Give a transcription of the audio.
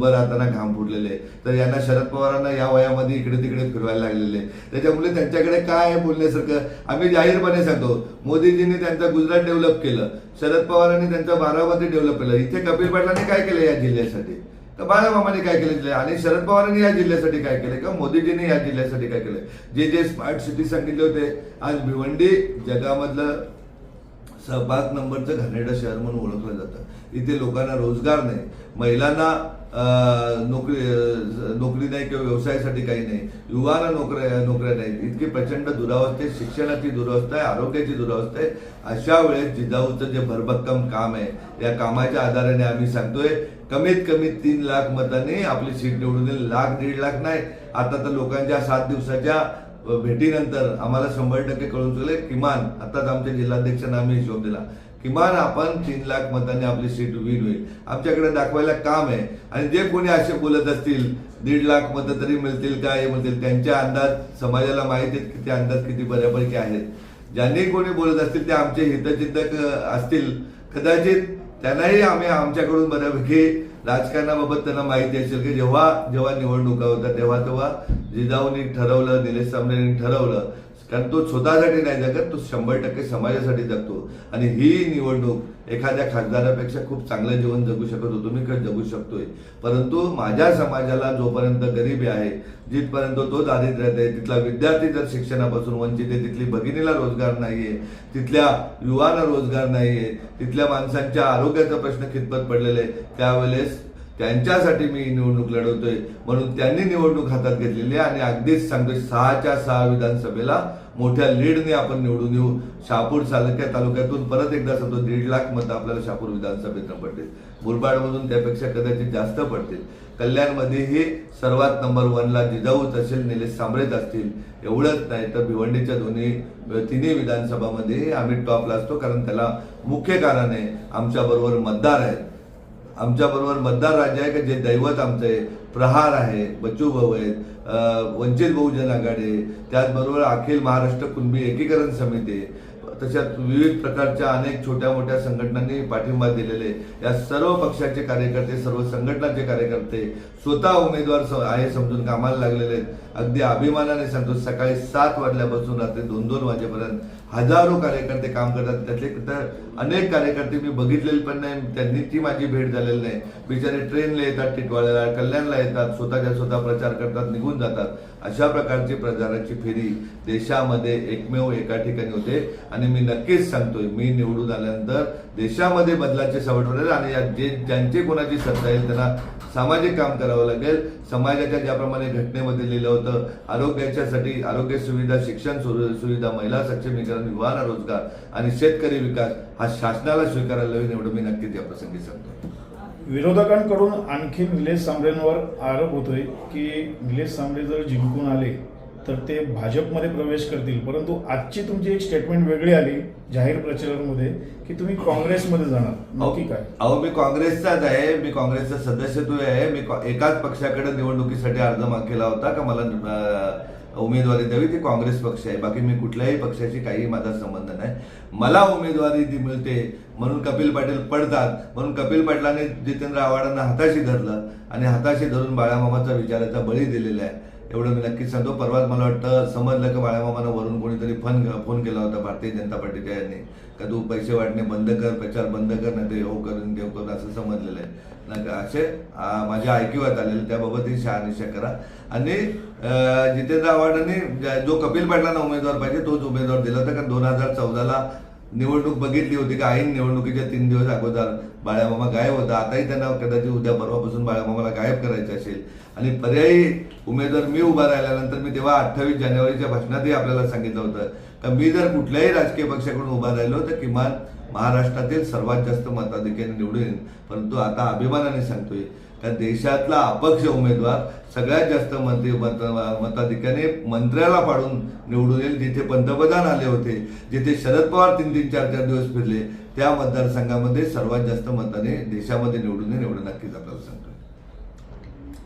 उभं राहताना घाम फुटलेले तर यांना शरद पवारांना या वयामध्ये इकडे तिकडे फिरवायला लागलेले त्याच्यामुळे त्यांच्याकडे काय आहे बोलण्यासारखं? आम्ही जाहीरपणे सांगतो मोदीजींनी त्यांचा गुजरात डेव्हलप केलं शरद पवारांनी त्यांचा बारामती डेव्हलप केलं. इथे कपिल पाटलांनी काय केलं या जिल्ह्यासाठी? तर बाळामामाने काय केलं आणि शरद पवारांनी या जिल्ह्यासाठी काय केलं? का मोदीजींनी या जिल्ह्यासाठी काय केलं? जे जे स्मार्ट सिटी सांगितले होते आज भिवंडी जगामधलं सहभाग नंबरचं घाणेरडं शहर म्हणून ओळखलं जातं. इथे लोकांना रोजगार नाही. महिलांना नोकरी नोकरी नाही किंवा व्यवसायासाठी काही नाही. युवांना नोकऱ्या नोकऱ्या नाहीत. इतकी प्रचंड दुरावस्था आहे शिक्षणाची दुरावस्था आहे आरोग्याची दुरावस्था आहे. अशा वेळेस जिजाऊचं जे भरभक्कम काम आहे या कामाच्या आधाराने आम्ही सांगतोय कमीत कमी तीन लाख मतांनी आपली सीट निवडून लाख दीड लाख नाही. आता तर लोकांच्या सात दिवसाच्या भेटीनंतर आम्हाला शंभर टक्के कळून चुकले. किमान आताच आमच्या जिल्हाध्यक्षांना आम्ही हिशोब दिला. किमान आपण तीन लाख मतांनी आपली सीट विन होईल. आमच्याकडे दाखवायला काम आहे. आणि जे कोणी असे बोलत असतील दीड लाख मतं तरी मिळतील का हे मिळतील त्यांच्या अंदाज समाजाला माहिती आहेत की ते अंदाज किती बऱ्यापैकी आहेत. ज्यांनी कोणी बोलत असतील ते आमचे हितचिंतक असतील. कदाचित त्यांनाही आम्ही आमच्याकडून बऱ्यापैकी राजकारणाबाबत त्यांना माहिती असेल की जेव्हा जेव्हा निवडणुका होतात तेव्हा तेव्हा जिजाऊनी ठरवलं निलेश तांबरेंनी ठरवलं कारण तो स्वतःसाठी नाही जगत तो शंभर टक्के समाजासाठी जगतो. आणि ही निवडणूक एखाद्या खासदारापेक्षा खूप चांगलं जीवन जगू शकत होतो मी खरं जगू शकतोय. परंतु माझ्या समाजाला जोपर्यंत गरिबी आहे जिथपर्यंत तो दारिद्र्यात आहे तिथला विद्यार्थी जर शिक्षणापासून वंचित आहे तिथली भगिनीला रोजगार नाही आहे तिथल्या युवांना रोजगार नाही आहे तिथल्या माणसांच्या आरोग्याचा प्रश्न खितपत पडलेला आहे त्यावेळेस त्यांच्यासाठी मी निवडणूक लढवतोय. म्हणून त्यांनी निवडणूक हातात घेतलेली आहे आणि अगदीच सांगतोय सहाच्या सहा विधानसभेला मोठ्या लीडने आपण निवडून येऊ. शहापूर सालक्या तालुक्यातून परत एकदा सांगतो दीड लाख मतं आपल्याला शहापूर विधानसभेतनं पडतील मुरबाडमधून त्यापेक्षा कदाचित जास्त पडतील. कल्याणमध्येही सर्वात नंबर वनला जिजाऊच असेल निलेश सांबरेच असतील. एवढंच नाही तर भिवंडीच्या दोन्ही तिन्ही विधानसभामध्ये आम्ही टॉपला असतो कारण त्याला मुख्य कारण आहे. आमच्याबरोबर मतदार आहेत. आमच्या बरोबर मतदार राज्य आहे का? जे दैवत आमचं आहे. प्रहार आहे. बच्चू भाऊ आहेत. वंचित बहुजन आघाडी आहे. त्याचबरोबर अखिल महाराष्ट्र कुणबी एकीकरण समिती तशाच तशात विविध प्रकारच्या अनेक छोट्या मोठ्या संघटनांनी पाठिंबा दिलेले या सर्व पक्षाचे कार्यकर्ते सर्व संघटनाचे कार्यकर्ते स्वतः उमेदवार आहे समजून कामाला लागलेले आहेत. अगदी अभिमानाने सांगतो सकाळी सात वाजल्यापासून रात्री दोन दोन वाजेपर्यंत हजारो कार्यकर्ते काम करतात. त्यातले तर अनेक कार्यकर्ते मी बघितलेले पण नाही त्यांनी ती माझी भेट झालेली नाही. बिचारे ट्रेनला येतात टिटवाळ्याला कल्याणला येतात स्वतःच्या स्वतः प्रचार करतात निघून जातात. अशा प्रकारची प्रचाराची फेरी देशामध्ये एकमेव एका ठिकाणी होते. आणि मी नक्कीच सांगतोय मी निवडून आल्यानंतर देशामध्ये बदलाचे सवट होणार आणि या जे ज्यांची कोणाची सत्ता येईल त्यांना सामाजिक काम करावं लागेल. समाजाच्या ज्याप्रमाणे घटनेमध्ये लिहिलं होतं आरोग्याच्यासाठी आरोग्य सुविधा शिक्षण सुविधा महिला सक्षमीकरण विवाह रोजगार आणि शेतकरी विकास हा शासनाला स्वीकारायला हवी एवढं मी नक्कीच या प्रसंगी सांगतो विरोधकांकडून आणखी निलेश सांबळेंवर आरोप होतोय की निलेश सांबळे जर जिंकून आले तर ते भाजपमध्ये प्रवेश करतील. परंतु आजची तुमची एक स्टेटमेंट वेगळी आली जाहीर प्रचारामध्ये की तुम्ही काँग्रेसमध्ये जाणार. नक्की काय? अहो मी काँग्रेसचाच आहे मी काँग्रेसचा सदस्यत्व आहे मी एकाच पक्षाकडे निवडणुकीसाठी अर्ज माग केला होता का? मला उमेदवारी द्यावी ते काँग्रेस पक्ष आहे. बाकी मी कुठल्याही पक्षाशी काही माझा संबंध नाही. मला उमेदवारी ती मिळते. म्हणून कपिल पाटील पडतात. म्हणून कपिल पाटलाने जितेंद्र आव्हाडांना हाताशी धरलं आणि हाताशी धरून बाळामामाचा विचाराचा बळी दिलेला आहे. एवढं मी नक्कीच सांगतो. परवाच मला वाटतं समजलं की बाळामामानं वरून कोणीतरी फोन फोन केला होता भारतीय जनता पार्टीच्या यांनी का तू पैसे वाटणे बंद कर प्रचार बंद कर नाही हो ते हो करून देव करून असं समजलेलं आहे. नाही असे माझ्या ऐकिवात आलेले त्याबाबत ही शहानिशा करा. आणि जितेंद्र आव्हाडांनी जो कपिल पाटलांना उमेदवार पाहिजे तोच उमेदवार दिला होता कारण दोन हजार चौदाला निवडणूक बघितली होती का? ऐन निवडणुकीच्या तीन दिवस अगोदर बाळ्यामामा गायब होता. आताही त्यांना कदाचित उद्या परवापासून बाळामामाला गायब करायचे असेल. आणि पर्यायी उमेदवार मी उभा राहिल्यानंतर मी तेव्हा अठ्ठावीस जानेवारीच्या भाषणातही आपल्याला सांगितलं होतं का मी जर कुठल्याही राजकीय पक्षाकडून उभा राहिलो तर किमान महाराष्ट्रातील सर्वात जास्त मताधिक्याने निवडून येईन. परंतु आता अभिमानाने सांगतोय त्या देशातला अपक्ष उमेदवार सगळ्यात जास्त मंत्री मत मताधिक्याने मंत्र्याला पाडून निवडून येईल जिथे पंतप्रधान आले होते जिथे शरद पवार तीन तीन चार चार दिवस फिरले त्या मतदारसंघामध्ये सर्वात जास्त मताने देशामध्ये निवडून येईल एवढं नक्कीच आपल्याला सांगतो